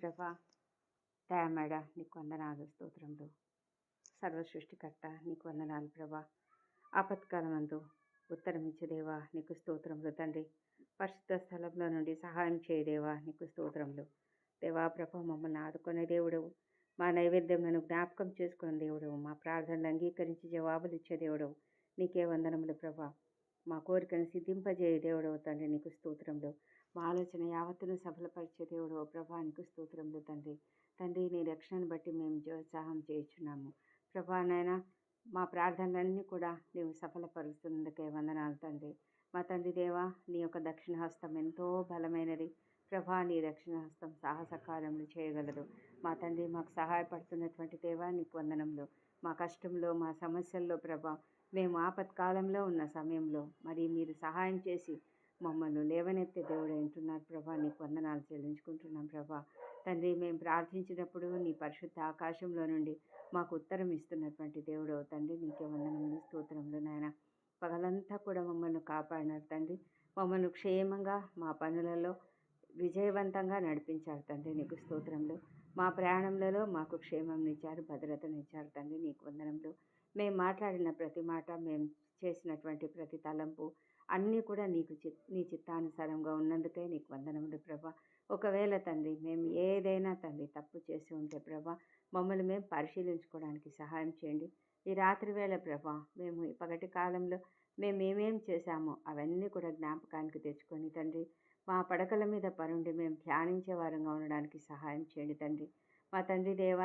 ప్రభా దయామేడ నీకు వందనాలు స్తోత్రములు సర్వ సృష్టికర్త నీకు వందనాలు ప్రభా. ఆపత్కాలమందు ఉత్తరం నీకు స్తోత్రములు తండ్రి. పరిశుద్ధ స్థలంలో నుండి సహాయం చేయదేవా నీకు స్తోత్రములు. దేవా ప్రభ మమ్మల్ని ఆదుకునే దేవుడవు. మా నైవేద్యములను జ్ఞాపకం చేసుకునే దేవుడవు. మా ప్రార్థనలు అంగీకరించి జవాబులు ఇచ్చే దేవుడవు. నీకే వందనములు ప్రభా. మా కోరికను సిద్ధింపజేయ దేవుడవు తండ్రి నీకు స్తోత్రంలో. మా ఆలోచన యావత్తును సఫలపరిచే దేవుడు ప్రభా నీకు స్తోత్రంలో తండ్రి. తండ్రి నీ రక్షణను బట్టి మేము జోత్సాహం చేయుచున్నాము. ప్రభా నాయన మా ప్రార్థనలన్నీ కూడా నీవు సఫలపరుస్తున్నందుకే వందనాలు తండ్రి. మా తండ్రి దేవా నీ యొక్క దక్షిణ హస్తం ఎంతో బలమైనది. ప్రభా నీ దక్షిణ హస్తం సాహసకాలంలో చేయగలరు చేయగలదు. మా తండ్రి మాకు సహాయపడుతున్నటువంటి దేవా నీకు వందనంలో మా కష్టంలో మా సమస్యల్లో ప్రభా మేము ఆపత్కాలంలో ఉన్న సమయంలో మరి మీరు సహాయం చేసి మమ్మల్ని లేవనెత్తే దేవుడు అంటున్నారు. ప్రభా నీకు వందనాలు చెల్లించుకుంటున్నాం ప్రభా. తండ్రి మేము ప్రార్థించినప్పుడు నీ పరిశుద్ధ ఆకాశంలో నుండి మాకు ఉత్తరం ఇస్తున్నటువంటి దేవుడు తండ్రి నీకే వందనములు స్తోత్రములు నాయన. పగలంతా కూడా మమ్మల్ని కాపాడినారు తండ్రి. మమ్మల్ని క్షేమంగా మా పనులలో విజయవంతంగా నడిపించారు తండ్రి నీకు స్తోత్రంలో మా ప్రయాణంలో మాకు క్షేమం ఇచ్చారు భద్రతనిచ్చారు తండ్రి నీకు వందనంలో మేము మాట్లాడిన ప్రతి మాట మేము చేసినటువంటి ప్రతి తలంపు అన్నీ కూడా నీకు చి నీ చిత్తానుసారంగా ఉన్నందుకే నీకు వందనములు ప్రభా. ఒకవేళ తండ్రి మేము ఏదైనా తండ్రి తప్పు చేసి ఉంటే ప్రభా మమ్మల్ని మేము పరిశీలించుకోవడానికి సహాయం చేయండి. ఈ రాత్రి వేళ ప్రభా మేము ఈ పగటి కాలంలో మేము ఏమేం చేశామో అవన్నీ కూడా జ్ఞాపకానికి తెచ్చుకొని తండ్రి మా పడకల మీద పరుండి మేము ధ్యానించే వారంగా ఉండడానికి సహాయం చేయండి తండ్రి. మా తండ్రి దేవ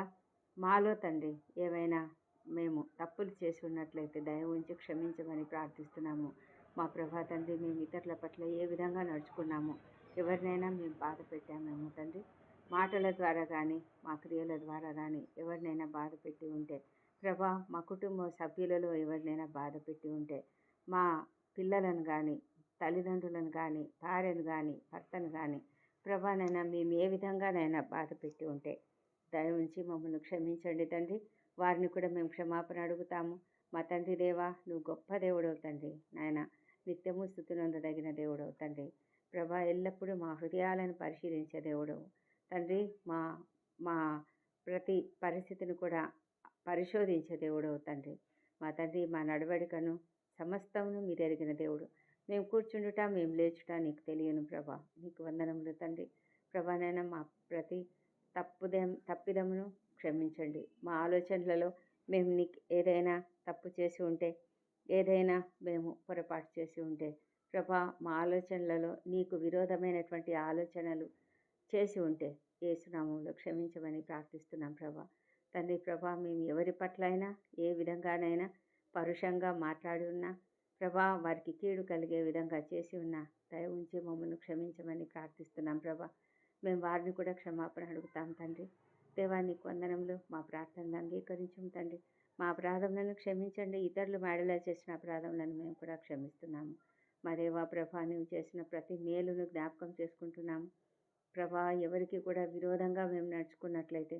మాలో తండ్రి ఏమైనా మేము తప్పులు చేసి ఉన్నట్లయితే దయ ఉంచి క్షమించమని ప్రార్థిస్తున్నాము. మా ప్రభా తండ్రి మేము ఇతరుల పట్ల ఏ విధంగా నడుచుకున్నాము ఎవరినైనా మేము బాధ పెట్టామేమో తండ్రి. మాటల ద్వారా కానీ మా క్రియల ద్వారా కానీ ఎవరినైనా బాధ పెట్టి ఉంటే ప్రభా మా కుటుంబ సభ్యులలో ఎవరినైనా బాధ పెట్టి ఉంటే మా పిల్లలను కానీ తల్లిదండ్రులను కానీ భార్యను కానీ భర్తను కానీ ప్రభానైనా మేము ఏ విధంగానైనా బాధ పెట్టి ఉంటే దయ ఉంచి మమ్మల్ని క్షమించండి తండ్రి. వారిని కూడా మేము క్షమాపణ అడుగుతాము. మా తండ్రి దేవా నువ్వు గొప్ప దేవుడవు తండ్రి. నాయన నిత్యము స్థుతినందదగిన దేవుడవు తండ్రి. ప్రభా ఎల్లప్పుడూ మా హృదయాలను పరిశీలించే దేవుడవు. తండ్రి మా మా ప్రతి పరిస్థితిని కూడా పరిశోధించే దేవుడవు తండ్రి. మా తండ్రి మా నడవడికను సమస్తమును మీరు ఎరిగిన దేవుడు. మేము కూర్చుండుట మేము లేచుట నీకు తెలియను ప్రభా. నీకు వందనములు తండ్రి. ప్రభానైనా మా ప్రతి తప్పుదే తప్పిదమును క్షమించండి. మా ఆలోచనలలో మేము నీకు ఏదైనా తప్పు చేసి ఉంటే ఏదైనా మేము పొరపాటు చేసి ఉంటే ప్రభా మా ఆలోచనలలో నీకు విరోధమైనటువంటి ఆలోచనలు చేసి ఉంటే ఏసునామంలో క్షమించమని ప్రార్థిస్తున్నాం ప్రభా. తండ్రి ప్రభా మేము ఎవరి పట్ల అయినా ఏ విధంగానైనా పరుషంగా మాట్లాడి ఉన్నా ప్రభా వారికి కీడు కలిగే విధంగా చేసి ఉన్నా దయ ఉంచి మమ్మల్ని క్షమించమని ప్రార్థిస్తున్నాం ప్రభా. మేము వారిని కూడా క్షమాపణ అడుగుతాం తండ్రి. దేవానికి వందనములు. మా ప్రార్థనలు అంగీకరించం తండ్రి. మా అపరాధములను క్షమించండి. ఇతరులు మేడలా చేసిన అపరాధములను మేము కూడా క్షమిస్తున్నాము. మా దేవా ప్రభా నువ్వు చేసిన ప్రతి మేలును జ్ఞాపకం చేసుకుంటున్నాము. ప్రభా ఎవరికి కూడా విరోధంగా మేము నడుచుకున్నట్లయితే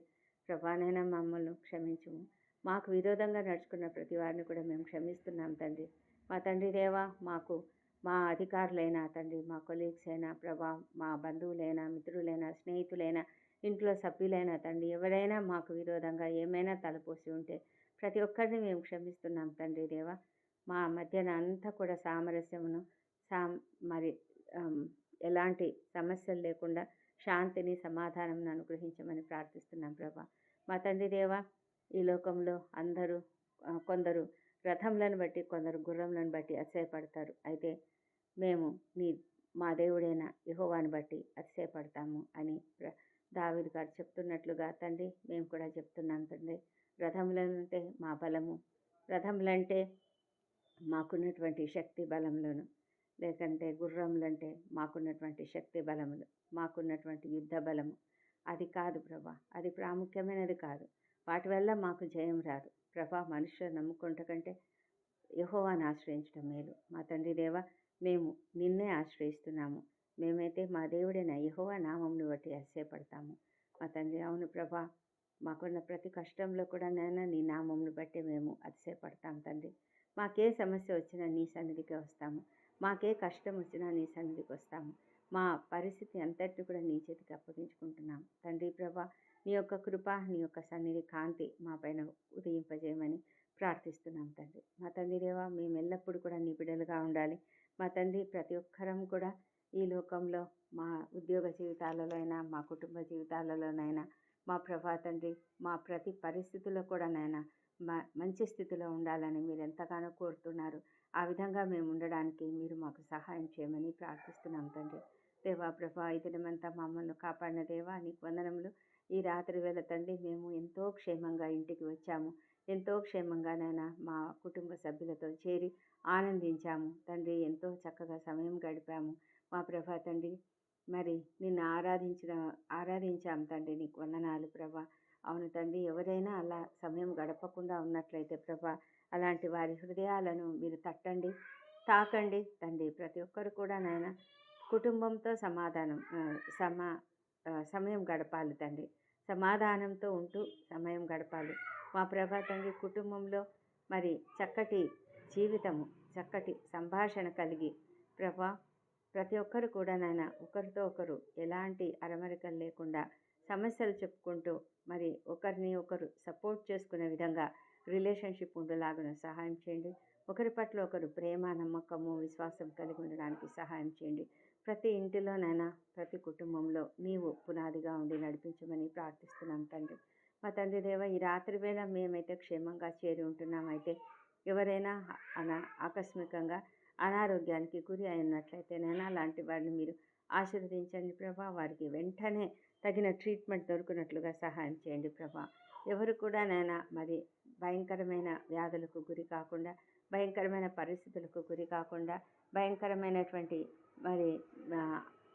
ప్రభానైనా మమ్మల్ని క్షమించము. మాకు విరోధంగా నడుచుకున్న ప్రతి వారిని కూడా మేము క్షమిస్తున్నాం తండ్రి. మా తండ్రి దేవా మాకు మా అధికారులైనా తండ్రి మా కొలీగ్స్ అయినా ప్రభా మా బంధువులైనా మిత్రులైనా స్నేహితులైనా ఇంట్లో సభ్యులైనా తండ్రి ఎవరైనా మాకు విరోధంగా ఏమైనా తలపోసి ఉంటే ప్రతి ఒక్కరిని మేము క్షమిస్తున్నాం తండ్రి దేవా. మా మధ్యన అంతా కూడా సామరస్యమును సా మరి ఎలాంటి సమస్యలు లేకుండా శాంతిని సమాధానం అనుగ్రహించమని ప్రార్థిస్తున్నాం ప్రభా. మా తండ్రి దేవ ఈ లోకంలో అందరూ కొందరు రథములను బట్టి కొందరు గుర్రములను బట్టి అతిశయపడతారు. అయితే మేము నీ మా దేవుడైన యహోవాని బట్టి అతిశయపడతాము అని దావిది గారు చెప్తున్నట్లుగా తండ్రి మేము కూడా చెప్తున్నాం తండ్రి రథములంటే మా బలము. రథములంటే మాకున్నటువంటి శక్తి బలములను. లేకంటే గుర్రములంటే మాకున్నటువంటి శక్తి బలములు మాకున్నటువంటి యుద్ధ బలము. అది కాదు ప్రభా అది ప్రాముఖ్యమైనది కాదు. వాటి వల్ల మాకు జయం రాదు. ప్రభా మనుషులు నమ్ముకుంట కంటే యహోవాని ఆశ్రయించడం మేలు. మా తండ్రి దేవ మేము నిన్నే ఆశ్రయిస్తున్నాము. మేమైతే మా దేవుడైన యహోవా నామంను బట్టి అస్సేపడతాము మా తండ్రి అవును ప్రభా మాకున్న ప్రతి కష్టంలో కూడా నైనా నీ నామంను బట్టి మేము అతిశయపడతాం తండ్రి. మాకే సమస్య వచ్చినా నీ సన్నిధికి వస్తాము. మాకే కష్టం వచ్చినా నీ సన్నిధికి వస్తాము. మా పరిస్థితి అంతటి కూడా నీ చేతికి అప్పగించుకుంటున్నాం. తండ్రి ప్రభా నీ యొక్క కృప నీ యొక్క సన్నిధి కాంతి మా పైన ఉదయింపజేయమని ప్రార్థిస్తున్నాం తండ్రి. మా తండ్రి దేవా మేము ఎల్లప్పుడూ కూడా నీ బిడ్డలుగా ఉండాలి. మా తండ్రి ప్రతి ఒక్కరం కూడా ఈ లోకంలో మా ఉద్యోగ జీవితాలలోనైనా మా కుటుంబ జీవితాలలోనైనా మా ప్రభా తండ్రి మా ప్రతి పరిస్థితుల్లో కూడా నైనా మా మంచి స్థితిలో ఉండాలని మీరు ఎంతగానో కోరుతున్నారు. ఆ విధంగా మేము ఉండడానికి మీరు మాకు సహాయం చేయమని ప్రార్థిస్తున్నాం తండ్రి. దేవా ప్రభా ఈ దినమంతా మమ్మల్ని కాపాడిన దేవా నీకు వందనములు. ఈ రాత్రి వేళ తండ్రి మేము ఎంతో క్షేమంగా ఇంటికి వచ్చాము. ఎంతో క్షేమంగానైనా మా కుటుంబ సభ్యులతో చేరి ఆనందించాము. తండ్రి ఎంతో చక్కగా సమయం గడిపాము. మా ప్రభా తండ్రి మరి నిన్ను ఆరాధించిన ఆరాధించాం తండ్రి నీకు వందనాలు ప్రభా. అవును తండ్రి ఎవరైనా అలా సమయం గడపకుండా ఉన్నట్లయితే ప్రభా అలాంటి వారి హృదయాలను మీరు తట్టండి తాకండి తండ్రి. ప్రతి ఒక్కరు కూడా నాయన కుటుంబంతో సమాధానం సమా సమయం గడపాలి తండ్రి. సమాధానంతో ఉంటూ సమయం గడపాలి. మా ప్రభా తండ్రి కుటుంబంలో మరి చక్కటి జీవితము చక్కటి సంభాషణ కలిగి ప్రభా ప్రతి ఒక్కరు కూడా నాయన ఒకరితో ఒకరు ఎలాంటి అరమరికలు లేకుండా సమస్యలు చెప్పుకుంటూ మరి ఒకరిని ఒకరు సపోర్ట్ చేసుకునే విధంగా రిలేషన్షిప్ ఉండేలాగా సహాయం చేయండి. ఒకరి పట్ల ఒకరు ప్రేమ నమ్మకము విశ్వాసం కలిగి ఉండడానికి సహాయం చేయండి. ప్రతి ఇంటిలోనైనా ప్రతి కుటుంబంలో నీవు పునాదిగా ఉండి నడిపించమని ప్రార్థిస్తున్నాం తండ్రి. మా తండ్రి దేవ ఈ రాత్రి వేళ మేమైతే క్షేమంగా చేరి ఉంటున్నామైతే ఎవరైనా అన ఆకస్మికంగా అనారోగ్యానికి గురి అయినట్లయితేనైనా అలాంటి వారిని మీరు ఆశీర్వదించండి ప్రభా. వారికి వెంటనే తగిన ట్రీట్మెంట్ దొరికినట్లుగా సహాయం చేయండి ప్రభా. ఎవరు కూడా నైనా మరి భయంకరమైన వ్యాధులకు గురి కాకుండా భయంకరమైన పరిస్థితులకు గురి కాకుండా భయంకరమైనటువంటి మరి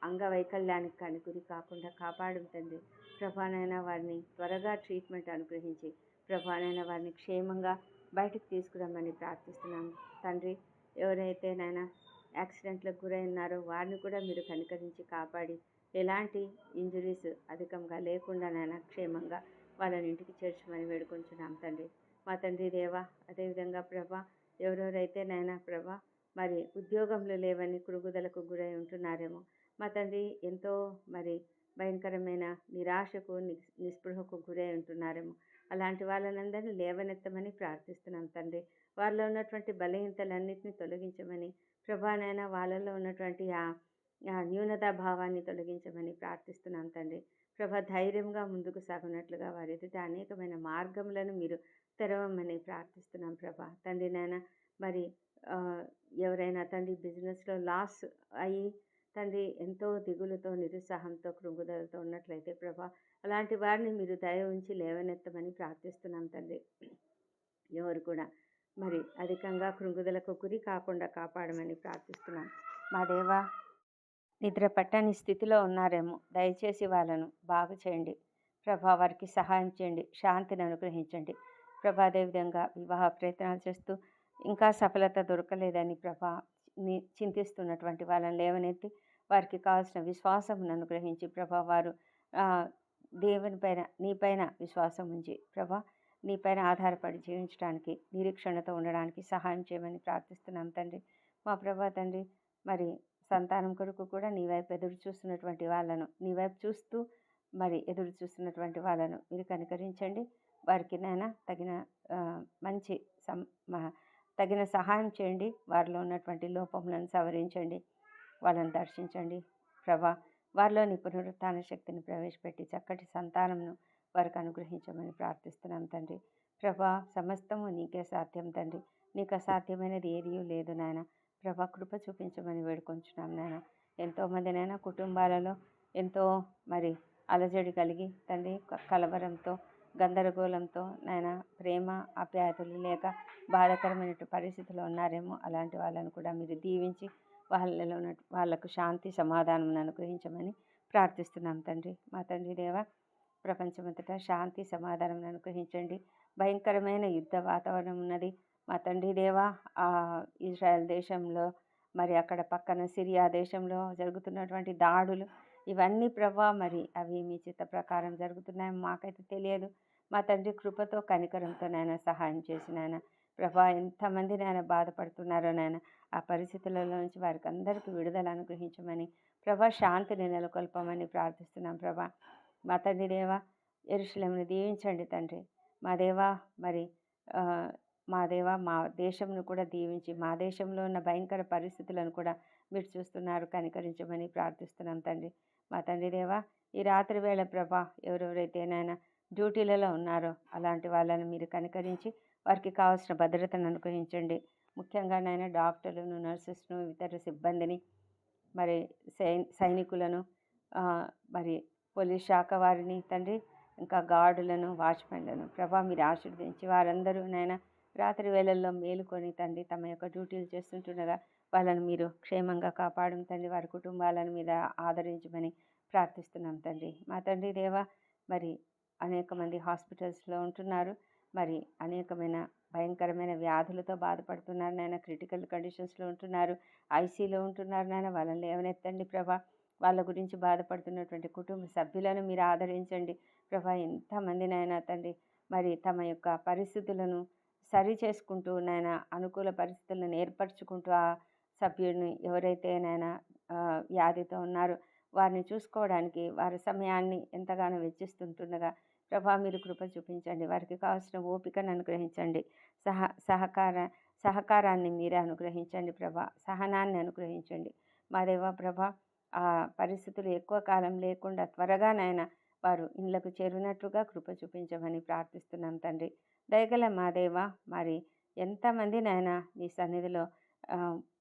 అంగవైకల్యానికి కానీ గురి కాకుండా కాపాడుతుంది ప్రభానైనా వారిని త్వరగా ట్రీట్మెంట్ అనుగ్రహించి ప్రభానైనా వారిని క్షేమంగా బయటకు తీసుకురమ్మని ప్రార్థిస్తున్నాను తండ్రి ఎవరైతే నాయన యాక్సిడెంట్లకు గురై ఉన్నారో వారిని కూడా మీరు కనికరించి కాపాడి ఎలాంటి ఇంజురీస్ అధికంగా లేకుండానైనా క్షేమంగా వాళ్ళని ఇంటికి చేర్చమని వేడుకుంటున్నాం తండ్రి. మా తండ్రి దేవా అదేవిధంగా ప్రభా ఎవరెవరైతే నాయన ప్రభా మరి ఉద్యోగంలో లేవని కురుగుదలకు గురై ఉంటున్నారేమో. మా తండ్రి ఎంతో మరి భయంకరమైన నిరాశకు నిస్పృహకు గురై ఉంటున్నారేమో. అలాంటి వాళ్ళనందరినీ లేవనెత్తమని ప్రార్థిస్తున్నాం తండ్రి. వారిలో ఉన్నటువంటి బలహీనతలన్నింటినీ తొలగించమని ప్రభానైనా వాళ్ళలో ఉన్నటువంటి ఆ న్యూనతా భావాన్ని తొలగించమని ప్రార్థిస్తున్నాం తండ్రి. ప్రభ ధైర్యంగా ముందుకు సాగునట్లుగా వారి ఎదుట అనేకమైన మార్గములను మీరు తెరవమని ప్రార్థిస్తున్నాం ప్రభ. తండ్రి నాయన మరి ఎవరైనా తండ్రి బిజినెస్లో లాస్ అయ్యి తండ్రి ఎంతో దిగులుతో నిరుత్సాహంతో కృంగుదలతో ఉన్నట్లయితే ప్రభా అలాంటి వారిని మీరు దయ ఉంచి లేవనెత్తమని ప్రార్థిస్తున్నాం తండ్రి. ఎవరు కూడా మరి అధికంగా కృంగుదలకు గురి కాకుండా కాపాడమని ప్రార్థిస్తున్నాను మా దేవా నిద్ర పట్టని స్థితిలో ఉన్నారేమో. దయచేసి వాళ్ళను బాగు చేయండి. ప్రభా వారికి సహాయం చేయండి. శాంతిని అనుగ్రహించండి. ప్రభా అదేవిధంగా వివాహ ప్రయత్నాలు చేస్తూ ఇంకా సఫలత దొరకలేదని ప్రభా చింతిస్తున్నటువంటి వాళ్ళని లేవనెత్తి వారికి కావాల్సిన విశ్వాసం అనుగ్రహించి ప్రభా వారు దేవుని పైన నీపైన విశ్వాసం ఉంచి ప్రభా నీపైన ఆధారపడి జీవించడానికి నిరీక్షణతో ఉండడానికి సహాయం చేయమని ప్రార్థిస్తున్నాం తండ్రి. మా ప్రభా తండ్రి మరి సంతానం కొరకు కూడా నీ వైపు ఎదురు చూస్తున్నటువంటి వాళ్ళను నీ వైపు చూస్తూ మరి ఎదురు చూస్తున్నటువంటి వాళ్ళను మీరు కనికరించండి. వారికి నైనా తగిన మంచి సం తగిన సహాయం చేయండి. వారిలో ఉన్నటువంటి లోపములను సవరించండి. వాళ్ళని దర్శించండి. ప్రభా వారిలోని పునరుత్న శక్తిని ప్రవేశపెట్టి చక్కటి సంతానంను వారికి అనుగ్రహించమని ప్రార్థిస్తున్నాం తండ్రి. ప్రభా సమస్తము నీకే సాధ్యం తండ్రి. నీకు అసాధ్యమైనది ఏదీ లేదు నాయన. ప్రభా కృప చూపించమని వేడుకొంచున్నాం నాయన. ఎంతోమంది నాయన కుటుంబాలలో ఎంతో మరి అలజడి కలిగి తండ్రి కలవరంతో గందరగోళంతో నాయన ప్రేమ ఆప్యాయతలు లేక బాధాకరమైన పరిస్థితుల్లో ఉన్నారేమో అలాంటి వాళ్ళను కూడా మీరు దీవించి వాళ్ళలో ఉన్న వాళ్ళకు శాంతి సమాధానం అనుగ్రహించమని ప్రార్థిస్తున్నాం తండ్రి. మా తండ్రి దేవ ప్రపంచమంతటా శాంతి సమాధానం అనుగ్రహించండి. భయంకరమైన యుద్ధ వాతావరణం ఉన్నది. మా తండ్రి దేవ ఇజ్రాయెల్ దేశంలో మరి అక్కడ పక్కన సిరియా దేశంలో జరుగుతున్నటువంటి దాడులు ఇవన్నీ ప్రభా మరి అవి మీ చిత్త ప్రకారం జరుగుతున్నాయి మాకైతే తెలియదు. మా తండ్రి కృపతో కనికరంతో నాయన సహాయం చేసి నాయన ప్రభా ఎంతమంది నాయన బాధపడుతున్నారో నాయన ఆ పరిస్థితులలో నుంచి వారికి అందరికీ విడుదల అనుగ్రహించమని ప్రభా శాంతిని నెలకొల్పమని ప్రార్థిస్తున్నాం ప్రభా మా తండ్రి దేవా ఎరుశలేమును దీవించండి తండ్రి. మా దేవా మరి మా దేవా మా దేశంను కూడా దీవించి మా దేశంలో ఉన్న భయంకర పరిస్థితులను కూడా మీరు చూస్తున్నారు కనికరించమని ప్రార్థిస్తున్నాం తండ్రి. మా తండ్రి దేవా ఈ రాత్రి వేళ ప్రభా ఎవరెవరైతే నాయన డ్యూటీలలో ఉన్నారో అలాంటి వాళ్ళని మీరు కనికరించి వారికి కావాల్సిన భద్రతను అనుగ్రహించండి. ముఖ్యంగా నాయన డాక్టర్లను నర్సెస్ను ఇతర సిబ్బందిని మరి సై సైనికులను మరి పోలీస్ శాఖ వారిని తండ్రి ఇంకా గార్డులను వాచ్మెన్లను ప్రభా మీరు ఆశీర్వదించి వారందరూ నాయన రాత్రి వేళల్లో మేలుకొని తండ్రి తమ యొక్క డ్యూటీలు చేస్తుంటుండగా వాళ్ళని మీరు క్షేమంగా కాపాడడం తండ్రి వారి కుటుంబాలను మీద ఆదరించమని ప్రార్థిస్తున్నాం తండ్రి. మా తండ్రి దేవా మరి అనేక మంది హాస్పిటల్స్లో ఉంటున్నారు. మరి అనేకమైన భయంకరమైన వ్యాధులతో బాధపడుతున్నారు నాయన క్రిటికల్ కండిషన్స్లో ఉంటున్నారు ఐసీలో ఉంటున్నారు నాయన వాళ్ళని లేవనెత్తండి ప్రభా. వాళ్ళ గురించి బాధపడుతున్నటువంటి కుటుంబ సభ్యులను మీరు ఆదరించండి. ప్రభా ఎంతమంది నాయన తండ్రి మరి తమ యొక్క పరిస్థితులను సరి చేసుకుంటూ నాయన అనుకూల పరిస్థితులను ఏర్పరచుకుంటూ ఆ సభ్యుడిని ఎవరైతే నాయన వ్యాధితో ఉన్నారో వారిని చూసుకోవడానికి వారి సమయాన్ని ఎంతగానో వెచ్చిస్తుంటుండగా ప్రభా మీరు కృప చూపించండి. వారికి కావాల్సిన ఓపికను అనుగ్రహించండి. సహ సహకార సహకారాన్ని మీరే అనుగ్రహించండి ప్రభా. సహనాన్ని అనుగ్రహించండి. మా దేవా ప్రభా ఆ పరిస్థితులు ఎక్కువ కాలం లేకుండా త్వరగా వారు ఇళ్ళకు చేరినట్లుగా కృప చూపించమని ప్రార్థిస్తున్నాం తండ్రి. దయగల మాదేవ మరి ఎంతమంది నైనా నీ సన్నిధిలో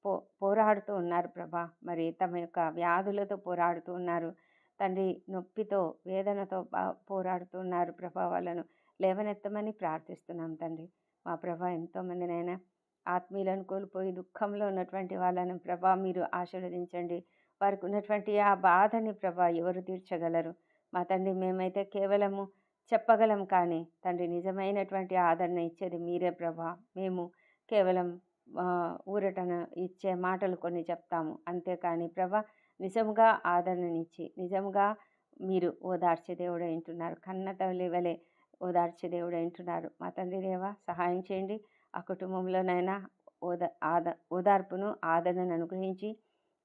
పో పోరాడుతూ ఉన్నారు ప్రభా. మరి తమ యొక్క వ్యాధులతో పోరాడుతూ ఉన్నారు. తండ్రి నొప్పితో వేదనతో బా- పోరాడుతూ ఉన్నారు ప్రభా వాళ్ళను లేవనెత్తమని ప్రార్థిస్తున్నాం తండ్రి. మా ప్రభా ఎంతోమందినైనా ఆత్మీయులను కోల్పోయి దుఃఖంలో ఉన్నటువంటి వాళ్ళను ప్రభా మీరు ఆశీర్వదించండి. వారికి ఉన్నటువంటి ఆ బాధని ప్రభా ఎవరు తీర్చగలరు? మా తండ్రి మేమైతే కేవలము చెప్పగలం కానీ తండ్రి నిజమైనటువంటి ఆదరణ ఇచ్చేది మీరే ప్రభా. మేము కేవలం ఊరటన ఇచ్చే మాటలు కొన్ని చెప్తాము. అంతేకాని ప్రభా నిజంగా ఆదరణనిచ్చి నిజంగా మీరు ఓదార్చే దేవుడు వింటున్నారు కన్న తల్లి వలె ఓదార్చే దేవుడు వింటున్నారు మా తండ్రి దేవా సహాయం చేయండి. ఆ కుటుంబంలోనైనా ఓద ఆద ఓదార్పును ఆదరణను అనుగ్రహించి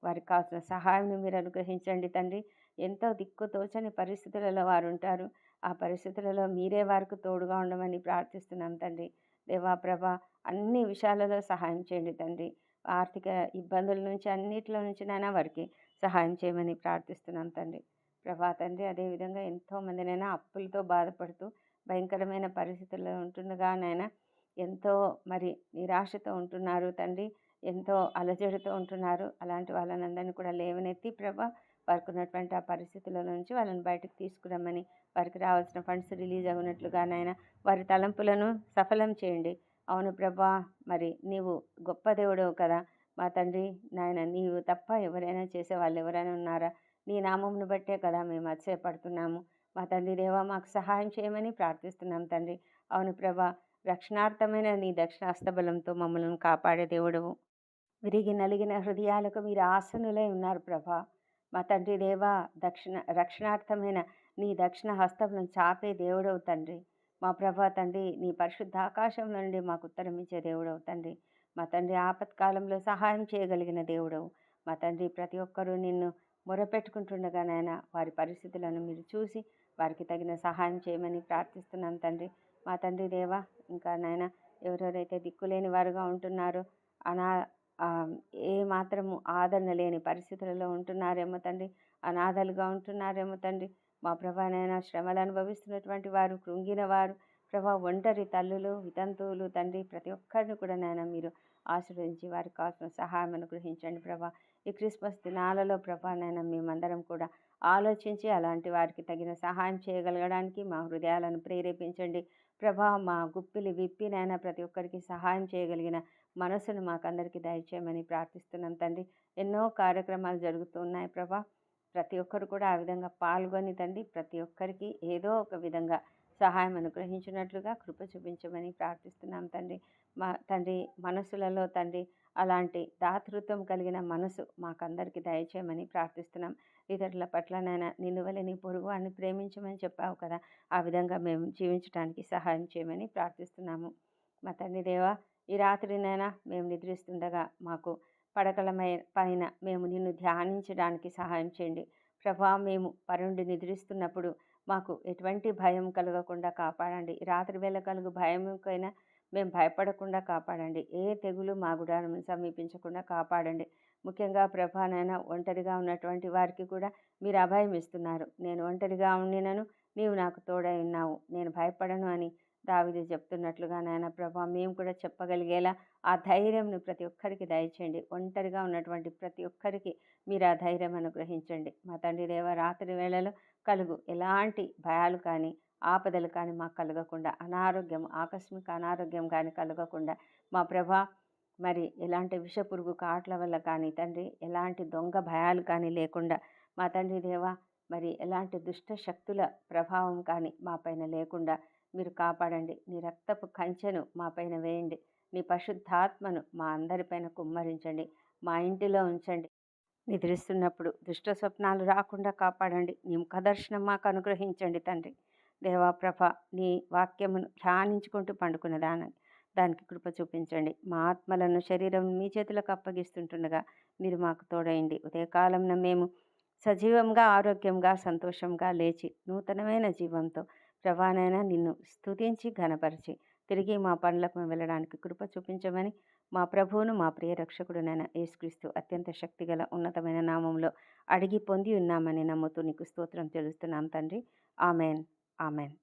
వారికి కావాల్సిన సహాయం మీరు అనుగ్రహించండి తండ్రి. ఎంతో దిక్కు తోచని పరిస్థితులలో వారు ఉంటారు. ఆ పరిస్థితులలో మీరే వారికి తోడుగా ఉండమని ప్రార్థిస్తున్నాం తండ్రి. దేవా ప్రభా అన్ని విషయాలలో సహాయం చేయండి తండ్రి. ఆర్థిక ఇబ్బందుల నుంచి అన్నిటిలో నుంచి నైనా వారికి సహాయం చేయమని ప్రార్థిస్తున్నాం తండ్రి. ప్రభా తండ్రి అదేవిధంగా ఎంతోమందినైనా అప్పులతో బాధపడుతూ భయంకరమైన పరిస్థితుల్లో ఉంటుండగా ఎంతో మరి నిరాశతో ఉంటున్నారు తండ్రి. ఎంతో అలజడితో ఉంటున్నారు. అలాంటి వాళ్ళని అందరినీ కూడా లేవనెత్తి ప్రభా వారికి ఉన్నటువంటి ఆ పరిస్థితుల నుంచి వాళ్ళని బయటకు తీసుకురమ్మని వారికి రావాల్సిన ఫండ్స్ రిలీజ్ అవునట్లుగా నాయన వారి తలంపులను సఫలం చేయండి. అవును ప్రభా మరి నీవు గొప్ప దేవుడవు కదా. మా తండ్రి నాయన నీవు తప్ప ఎవరైనా చేసే వాళ్ళు ఎవరైనా ఉన్నారా? నీ నామంను బట్టే కదా మేము అతిశయపడుతున్నాము మా తండ్రి దేవా మాకు సహాయం చేయమని ప్రార్థిస్తున్నాం తండ్రి. అవును ప్రభా రక్షణార్థమైన నీ దక్షిణ హస్తబలంతో మమ్మల్ని కాపాడే దేవుడవు. విరిగి నలిగిన హృదయాలకు మీరు ఆసనులై ఉన్నారు ప్రభా. మా తండ్రి దేవా దక్షిణ రక్షణార్థమైన నీ దక్షిణ హస్తములను చాపే దేవుడవు తండ్రి. మా ప్రభా తండ్రి నీ పరిశుద్ధ ఆకాశం నుండి మాకు ఉత్తరం ఇచ్చే దేవుడవు తండ్రి. మా తండ్రి ఆపత్కాలంలో సహాయం చేయగలిగిన దేవుడవు. మా తండ్రి ప్రతి ఒక్కరూ నిన్ను మొరపెట్టుకుంటుండగా నాయన వారి పరిస్థితులను మీరు చూసి వారికి తగిన సహాయం చేయమని ప్రార్థిస్తున్నాం తండ్రి. మా తండ్రి దేవా ఇంకా నాయన ఎవరెవరైతే దిక్కులేని వారుగా ఉంటున్నారో అనా ఏ మాత్రము ఆదరణ లేని పరిస్థితులలో ఉంటున్నారేమో తండ్రి. అనాథలుగా ఉంటున్నారేమో తండ్రి. మా ప్రభానైనా శ్రమలు అనుభవిస్తున్నటువంటి వారు కృంగిన వారు. ప్రభా ఒంటరి తల్లులు వితంతువులు తండ్రి ప్రతి ఒక్కరిని కూడా నాయన మీరు ఆశీర్వదించి వారికి కావాల్సిన సహాయం అనుగ్రహించండి ప్రభా. ఈ క్రిస్మస్ దినాలలో ప్రభా నాయన మేమందరం కూడా ఆలోచించి అలాంటి వారికి తగిన సహాయం చేయగలగడానికి మా హృదయాలను ప్రేరేపించండి. ప్రభా మా గుప్పిలి విప్పి నాయన ప్రతి ఒక్కరికి సహాయం చేయగలిగిన మనసును మాకందరికీ దయచేయమని ప్రార్థిస్తున్నాం తండ్రి. ఎన్నో కార్యక్రమాలు జరుగుతున్నాయి ప్రభా. ప్రతి ఒక్కరు కూడా ఆ విధంగా పాల్గొని తండ్రి ప్రతి ఒక్కరికి ఏదో ఒక విధంగా సహాయం అనుగ్రహించినట్లుగా కృప చూపించమని ప్రార్థిస్తున్నాం తండ్రి. మా తండ్రి మనసులలో తండ్రి అలాంటి దాతృత్వం కలిగిన మనసు మాకందరికీ దయచేయమని ప్రార్థిస్తున్నాం. ఇతరుల పట్లనైనా నిన్ను వల్ల పొరుగు అని ప్రేమించమని చెప్పావు కదా. ఆ విధంగా మేము జీవించడానికి సహాయం చేయమని ప్రార్థిస్తున్నాము. మా తండ్రి దేవా ఈ రాత్రినైనా మేము నిద్రిస్తుండగా మాకు పడకల పైన మేము నిన్ను ధ్యానించడానికి సహాయం చేయండి. ప్రభా మేము పరుండి నిద్రిస్తున్నప్పుడు మాకు ఎటువంటి భయం కలగకుండా కాపాడండి. రాత్రి వేళ కలుగు భయంకైనా మేము భయపడకుండా కాపాడండి. ఏ తెగులు మా గుడారం సమీపించకుండా కాపాడండి. ముఖ్యంగా ప్రభానైనా ఒంటరిగా ఉన్నటువంటి వారికి కూడా మీరు అభయం ఇస్తున్నారు. నేను ఒంటరిగా ఉండినను నీవు నాకు తోడై ఉన్నావు. నేను భయపడను అని దావిది చెప్తున్నట్లుగా నాయన ప్రభా మేము కూడా చెప్పగలిగేలా ఆ ధైర్యంను ప్రతి ఒక్కరికి దయచేయండి. ఒంటరిగా ఉన్నటువంటి ప్రతి ఒక్కరికి మీరు ఆ ధైర్యం అనుగ్రహించండి. మా తండ్రి దేవ రాత్రి వేళలో కలుగు. ఎలాంటి భయాలు కానీ ఆపదలు కానీ మాకు కలగకుండా అనారోగ్యం ఆకస్మిక అనారోగ్యం కానీ కలగకుండా మా ప్రభా మరి ఎలాంటి విషపురుగు కాట్ల వల్ల కానీ తండ్రి ఎలాంటి దొంగ భయాలు కానీ లేకుండా మా తండ్రి దేవా మరి ఎలాంటి దుష్ట శక్తుల ప్రభావం కానీ మా పైన లేకుండా మీరు కాపాడండి. నీ రక్తపు కంచెను మాపైన వేయండి. నీ పశుద్ధాత్మను మా అందరిపైన కుమ్మరించండి. మా ఇంటిలో ఉంచండి. నిద్రిస్తున్నప్పుడు దుష్ట స్వప్నాలు రాకుండా కాపాడండి. నీ ముఖదర్శనం మాకు అనుగ్రహించండి తండ్రి. దేవాప్రభ నీ వాక్యమును ధ్యానించుకుంటూ పండుకున్న దాని దానికి కృప చూపించండి. మా ఆత్మలను శరీరం మీ చేతులకు అప్పగిస్తుంటుండగా మీరు మాకు తోడయండి. ఉదయకాలంలో మేము సజీవంగా ఆరోగ్యంగా సంతోషంగా లేచి నూతనమైన జీవంతో ప్రభానైనా నిన్ను స్తుతించి ఘనపరిచి తిరిగి మా పనులకు వెళ్ళడానికి కృప చూపించమని మా ప్రభువును మా ప్రియ రక్షకుడునైన యేసుక్రీస్తు అత్యంత శక్తిగల ఉన్నతమైన నామంలో అడిగి పొంది ఉన్నామని నమ్ముతూ నీకు స్తోత్రం తెలుస్తున్నాం తండ్రి. ఆమెన్. ఆమెన్.